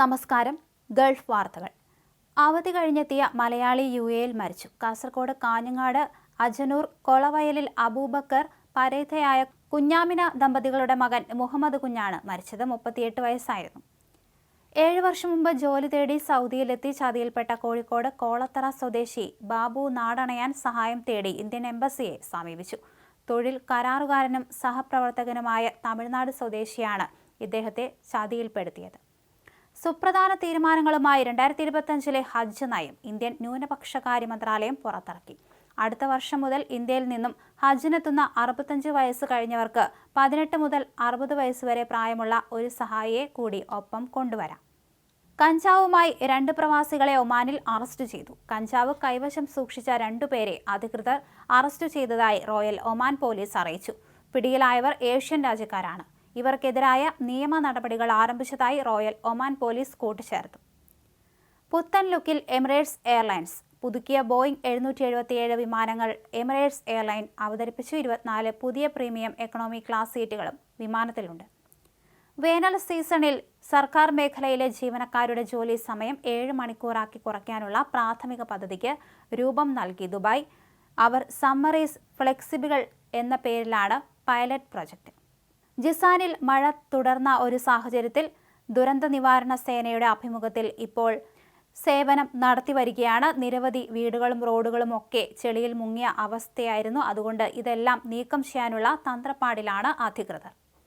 നമസ്കാരം. ഗൾഫ് വാർത്തകൾ. അവധി കഴിഞ്ഞെത്തിയ മലയാളി യു എയിൽ മരിച്ചു. കാസർഗോഡ് കാഞ്ഞങ്ങാട് അജനൂർ കൊളവയലിൽ അബൂബക്കർ പരേതയായ കുഞ്ഞാമിന ദമ്പതികളുടെ മകൻ മുഹമ്മദ് കുഞ്ഞാണ് മരിച്ചത്. മുപ്പത്തിയെട്ട് വയസ്സായിരുന്നു. ഏഴ് വർഷം മുമ്പ് ജോലി തേടി സൗദിയിലെത്തി. ചതിയിൽപ്പെട്ട കോഴിക്കോട് കോളത്തറ സ്വദേശി ബാബു നാടണയാൻ സഹായം തേടി ഇന്ത്യൻ എംബസിയെ സമീപിച്ചു. തൊഴിൽ കരാറുകാരനും സഹപ്രവർത്തകനുമായ തമിഴ്നാട് സ്വദേശിയാണ് ഇദ്ദേഹത്തെ ചതിയിൽപ്പെടുത്തിയത്. സുപ്രധാന തീരുമാനങ്ങളുമായി രണ്ടായിരത്തി ഇരുപത്തഞ്ചിലെ ഹജ്ജ് നയം ഇന്ത്യൻ ന്യൂനപക്ഷ കാര്യ മന്ത്രാലയം പുറത്തിറക്കി. അടുത്ത വർഷം മുതൽ ഇന്ത്യയിൽ നിന്നും ഹജ്ജിനെത്തുന്ന അറുപത്തഞ്ച് വയസ്സ് കഴിഞ്ഞവർക്ക് പതിനെട്ട് മുതൽ അറുപത് വയസ്സ് വരെ പ്രായമുള്ള ഒരു സഹായിയെ കൂടി ഒപ്പം കൊണ്ടുവരാം. കഞ്ചാവുമായി രണ്ട് പ്രവാസികളെ ഒമാനിൽ അറസ്റ്റ് ചെയ്തു. കഞ്ചാവ് കൈവശം സൂക്ഷിച്ച രണ്ടുപേരെ അധികൃതർ അറസ്റ്റ് ചെയ്തതായി റോയൽ ഒമാൻ പോലീസ് അറിയിച്ചു. പിടിയിലായവർ ഏഷ്യൻ രാജ്യക്കാരാണ്. ഇവർക്കെതിരായ നിയമ നടപടികൾ ആരംഭിച്ചതായി റോയൽ ഒമാൻ പോലീസ് കൂട്ടിച്ചേർത്തു. പുത്തൻ ലുക്കിൽ എമിറേറ്റ്സ് എയർലൈൻസ് പുതുക്കിയ ബോയിംഗ് എഴുന്നൂറ്റി എഴുപത്തിയേഴ് വിമാനങ്ങൾ എമിറേറ്റ്സ് എയർലൈൻ അവതരിപ്പിച്ചു. ഇരുപത്തിനാല് പുതിയ പ്രീമിയം എക്കണോമി ക്ലാസ് സീറ്റുകളും വിമാനത്തിലുണ്ട്. വേനൽ സീസണിൽ സർക്കാർ മേഖലയിലെ ജീവനക്കാരുടെ ജോലി സമയം ഏഴ് മണിക്കൂറാക്കി കുറയ്ക്കാനുള്ള പ്രാഥമിക പദ്ധതിക്ക് രൂപം നൽകി ദുബായ്. അവർ സമ്മറീസ് ഫ്ലെക്സിബിൾ എന്ന പേരിലാണ് പൈലറ്റ് പ്രൊജക്ട്. ജിസാനിൽ മഴ തുടർന്ന ഒരു സാഹചര്യത്തിൽ ദുരന്ത നിവാരണ സേനയുടെ അഭിമുഖത്തിൽ ഇപ്പോൾ സേവനം നടത്തി വരികയാണ്. നിരവധി വീടുകളും റോഡുകളും ഒക്കെ ചെളിയിൽ മുങ്ങിയ അവസ്ഥയായിരുന്നു. അതുകൊണ്ട് ഇതെല്ലാം നീക്കം ചെയ്യാനുള്ള തന്ത്രപ്പാടിലാണ് അധികൃതർ.